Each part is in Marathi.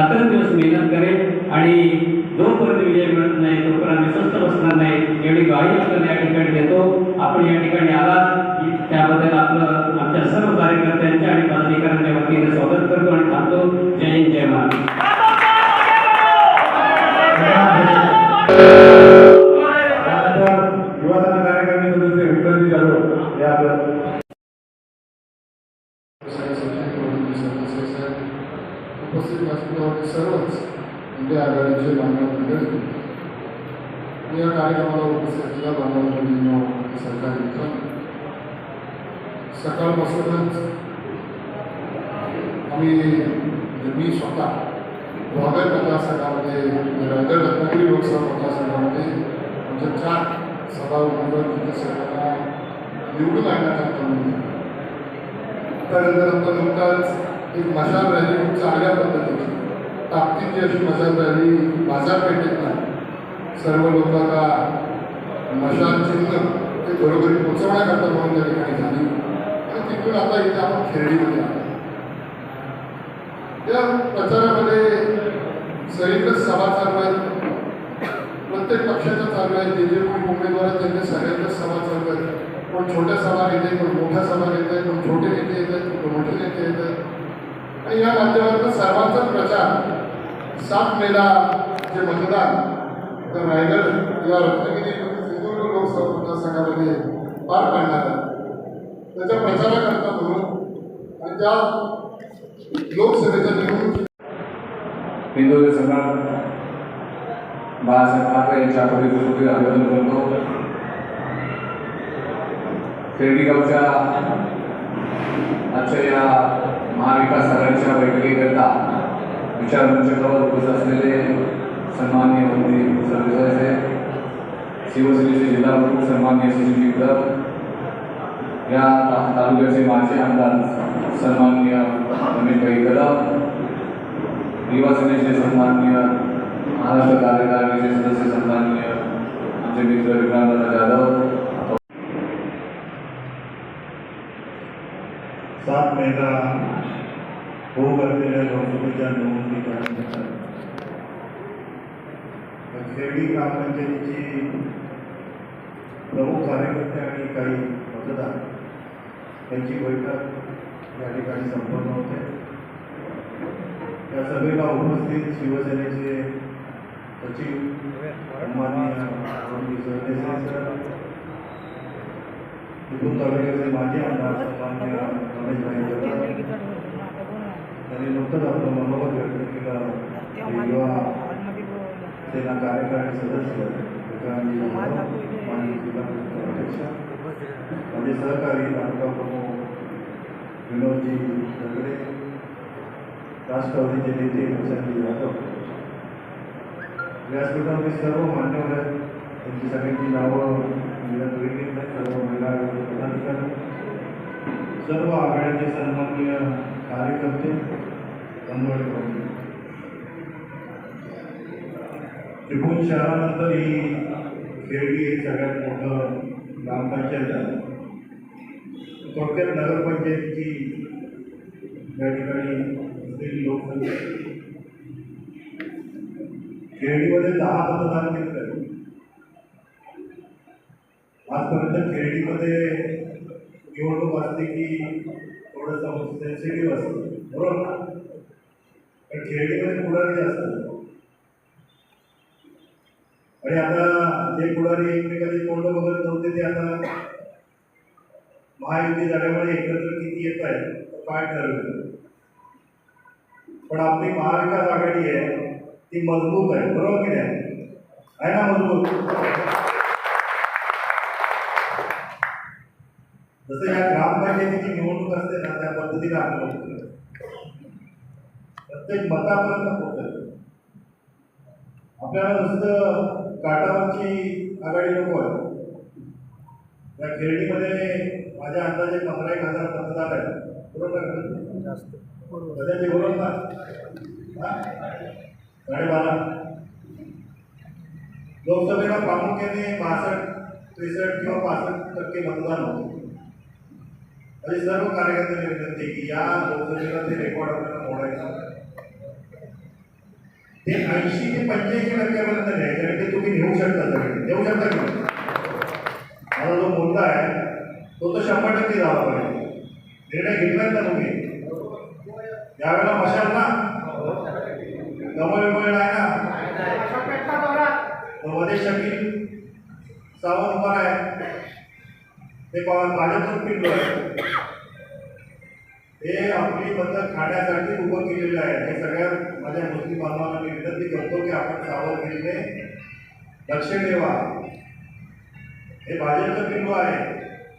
रात्रंदिवस मेहनत करेल आणि जोपर्यंत विजय मिळत नाही तोपर्यंत आम्ही स्वस्त बसणार नाही. एवढी ग्वाही आपल्याला या ठिकाणी देतो. आपण या ठिकाणी आलात. त्याबद्दल आपलं आमच्या सर्व कार्यकर्त्यांच्या आणि सकाळपासूनच आम्ही मी स्वतः वागड मतदारसंघामध्ये रायगड रत्नागिरी लोकसभा मतदारसंघामध्ये आमच्या चार सभा उमेदवार तिथे सर्वांना निवडून आणण्याकरता म्हणजे त्यानंतर नुकताच एक मशाल रॅली खूप चांगल्या पद्धतीची ताकदीची अशी मशाल रॅली बाजारपेठेत नाही. सर्व लोकांना मशाल चिन्ह ते घरोघरी पोचवण्याकरता म्हणून त्या ठिकाणी झाली. आणि आता इथे आपण खेळीमध्ये या प्रचारामध्ये सगळीकडे सभा चालू आहेत प्रत्येक पक्षाच्या चालू आहेत जे जे कोणी उमेदवार आहेत त्यांच्या सगळ्यांच्या सभा चालू आहेत. कोण छोट्या सभा नेते कोण मोठ्या सभा आहे कोण छोटे नेते येत आहेत कोण मोठे नेते येत आहेत. आणि या माध्यमातून सर्वांचा प्रचार सात मेला जे मतदान तर रायगड या रत्नागिरी सिंधुदुर्ग लोकसभा मतदारसंघामध्ये पार पाडणार आहे त्याच्या प्रचाराकरता म्हणून आणि त्या हिंदू सम्राट बाळासाहेब ठाकरे यांच्या प्रतिकृती अभिवादन करतो खेरडी गावच्या आजच्या या महाविकास आघाडीच्या बैठकीकरता विचारमंचावर उपस्थित असलेले सन्माननीय मंत्री सरदेसाई शिवसेनेचे जिल्हा प्रमुख सन्माननीय सुशील कदम या तालुक्याचे माजी आमदार सन्माननीय रमेशभाई कदम युवा सेनेचे सन्माननीय, महाराष्ट्र कार्यकारिणीचे सदस्य सन्माननीय आमचे मित्र विक्रांतदादा जाधव. सात मेला होऊ घातलेल्या लोकसभेच्या निवडणुकीच्या खेरडी ग्रामपंचायतीची प्रमुख कार्यकर्ते आणि काही मतदार त्यांची बैठक या ठिकाणी संपन्न होते. या सभेला उपस्थित शिवसेनेचे सचिव माननीय सरदेसाई तालुक्याचे माजी आमदार सन्मान्य रमेशभाई जगताप त्यांनी नुकतंच आपलं मनोगत व्यक्त केलं. युवा सेना कार्यकारी सदस्य माननीय जिल्हा अध्यक्ष माझे सहकारी तालुका प्रमुख विनोदजी झगडे राष्ट्रवादीचे नेते प्रशांतजी जाधव व्यासपीठावरील सर्व मान्यवर त्यांची सगळ्यांची नावं जिल्ह्यात सर्व महिला पदाधिकारी सर्व आघाडीचे सन्माननीय कार्यकर्ते बंधुआणी प्रमुख शहरानंतर ही खेळडी हे सगळ्यात मोठं ग्रामपंचायत थोडक्यात नगरपंचायतीची या ठिकाणी असलेली लोकसंख्या. खेळडीमध्ये दहा मतदान केंद्र आहे आजपर्यंत खेळडीमध्ये निवडणूक असते की थोडंसं सेन्सिटिव्ह असतं बरोबर ना? पण खेळडीमध्ये पुढारी असतात. आणि आता जे पुढारी एकमेकांची तोंड बघत नव्हते ते आता महायुती झाल्यामुळे एकत्र किती येत आहे काय ठरवलं पण आपली महाविकास आघाडी आहे ती मजबूत आहे बरोबर की नाही? आहे ना मजबूत? जसं या ग्रामपंचायतीची निवडणूक असते ना त्या पद्धतीने आपण प्रत्येक मतापर्यंत पोहोचत आपल्याला नुसतं काटावरची आघाडी नको आहे. या खेळणीमध्ये माझ्या अंदाजे पंधरा एक हजार मतदार आहेत. बरोबर? सध्याचे बरोबर. ना? साडेबारा लोकसभेला प्रामुख्याने बासष्ट त्रेसष्ट किंवा पासष्ट टक्के मतदान होते. म्हणजे सर्व कार्यकर्त्यांनी विनंती की या लोकसभेला ते रेकॉर्ड आपल्याला मोडायचं ते ऐंशी ते पंच्याऐंशी होऊ शकत नाही? माझा जो मुलगा आहे तो तर शंभर टक्के झाला पाहिजे निर्णय घेतलाय ना तुम्ही यावेळेला मशाल ना गमल वेळ आहे ना मध्ये शकील सावंत पण आहे ते पा- पिंड आहे हे आपली पद्धत खाण्यासाठी उभं केलेलं आहे हे सगळ्या माझ्या मुस्लिम बांधवांना मी विनंती करतो की आपण सावधगिरीने लक्ष ठेवा हे भाजपचं पिंड आहे.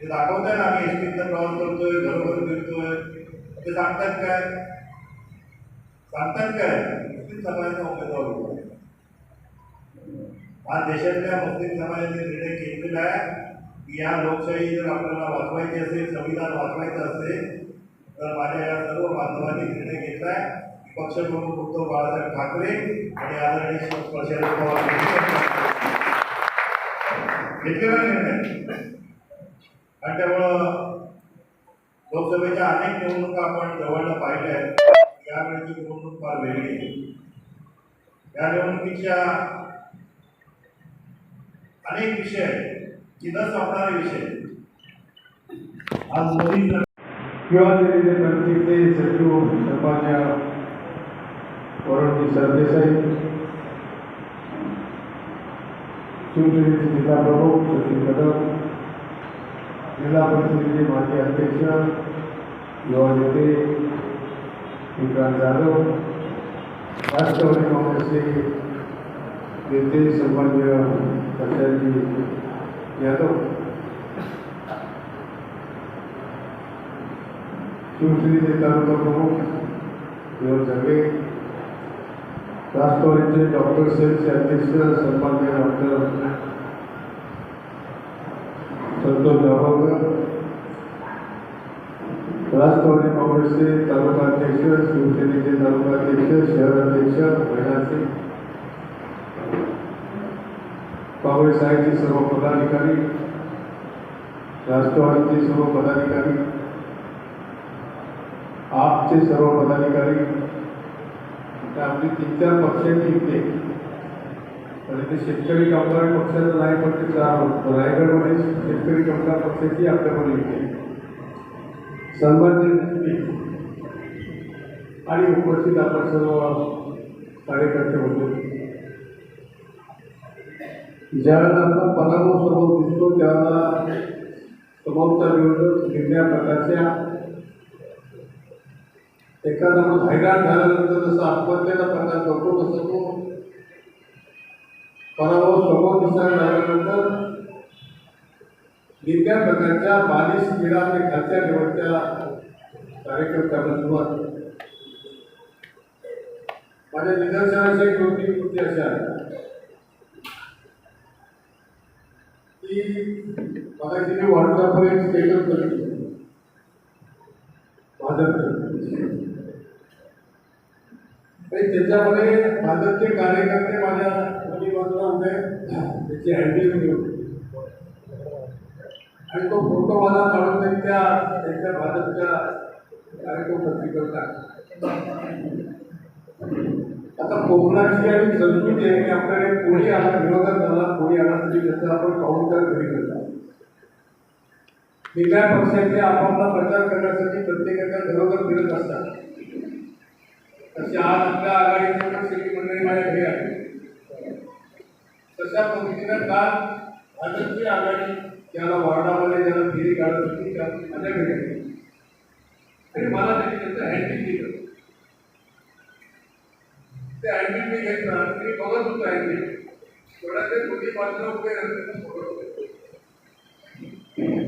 ते दाखवताय ना आम्ही एसटीचा प्रवास करतोय घरोघर फिरतोय. ते सांगतात काय? सांगतात काय? मुस्लिम समाजाचा उमेदवार उभा आहे. आज देशातल्या मुस्लिम समाजाने निर्णय घेतलेला आहे. की या लोकशाही जर आपल्याला वाचवायची असेल संविधान वाचवायचं असेल तर माझ्या या सर्व बांधवांनी निर्णय घेतला आहे पक्षप्रमुख उद्धव बाळासाहेब ठाकरे आणि आदरणीय शरद पवार. घेतलेला निर्णय आणि त्यामुळं लोकसभेच्या अनेक निवडणुका आपण जवळनं पाहिल्या आहेत. यावेळेची निवडणूक फार वेगळी आहे. या निवडणुकीच्या अनेक विषय चिन्ह संपणारे विषय आज मोदी किंवा दिलेले सेनेचे पणजीचे सचिव सन्मान्य वरुणजी सरदेसाई शिवसेनेचे जिल्हा प्रमुख सचिन कदम जिल्हा परिषदेचे माजी अध्यक्ष युवा नेते विक्रांत जाधव राष्ट्रवादी काँग्रेसचे नेते सन्मान्य कल्याणजी यादव शिवसेनेचे तालुका प्रमुख विनोद जगे राष्ट्रवादीचे डॉक्टर सेलचे अध्यक्ष सन्मान्य डॉक्टर संतोष दाभोळकर राष्ट्रवादी काँग्रेसचे तालुका अध्यक्ष शिवसेनेचे तालुका अध्यक्ष शहर अध्यक्ष महिला सिंग काँग्रेस आयचे सर्व पदाधिकारी राष्ट्रवादीचे सर्व पदाधिकारी आपचे सर्व पदाधिकारी तर आपली तीन चार पक्षांची इथे आणि ते शेतकरी कामगार पक्षाचं नाही पण ते रायगडमध्ये शेतकरी कामगार पक्षाची आपल्याकडे इथे. सन्माननीय आणि उपस्थित आपण सर्व कार्यकर्ते होते. ज्यावेळेला आपण पराभव समोर दिसतो त्यावेळेला समोरचा विरोध वेगळ्या प्रकारच्या एखादा माणूस हैराण झाल्यानंतर जसं आत्महत्येचा प्रकार करतो तसं तो पराभव समोर दिसायला लागल्यानंतर वेगळ्या प्रकारच्या बालिश क्रीडा ते खालच्या लेवलच्या कार्यक्रम करण्यास सुरुवात माझ्या निदर्शनाची एक दोन तीन गोष्टी अशा की मला तिने व्हॉट्सअपवर एक स्टेटस बघितलं भाजपचं त्याच्यामध्ये भाजपचे कार्यकर्ते माझ्या दोन्ही बाजूला उभे त्याची हँडल घेऊन आणि तो फोटो मला काढून त्यांनी त्या त्यांच्या भाजपच्या कार्यक्रम पत्रिकेवर टाकला आता कोकणाची आणि संस्कृती आहे की आपल्याकडे कोणी आला विरोधात झाला कोणी आला तरी त्याचा आपण काउंटर घरी करतो वेगळ्या पक्षाचे आपापला प्रचार करण्यासाठी प्रत्येकाच्या घरोघर फिरत असतात. तशी आज आपल्या आघाडीच्या पण सगळी मंडळी माझ्या घरी आहे तशा पद्धतीनं काल भाजपची आघाडी ज्याला वॉर्डामध्ये ज्याला फेरी काढत होती त्या माझ्या घरी आली. आणि मला त्यांनी त्यांचं हँडलिंग केलं. ते हँडलिंग मी घेतला मी बघत होतो हँडलिंग थोडा ते दोन्ही पात्र उभे राहते फोटो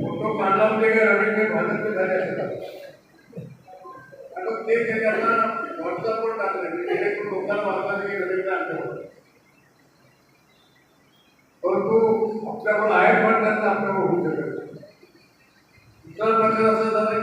फोटो काढला म्हणजे काय रवींद्र भाजपचे झाले असतात. आणि ते जे त्यांना व्हॉट्सअपवर टाकले म्हणजे जेणेकरून लोकांना वाचता की रवींद्र आमच्यावर परंतु आपल्याकडून आहे पण त्यांना आपल्याकडे होऊ शकत दुसरा प्रकार असा झाला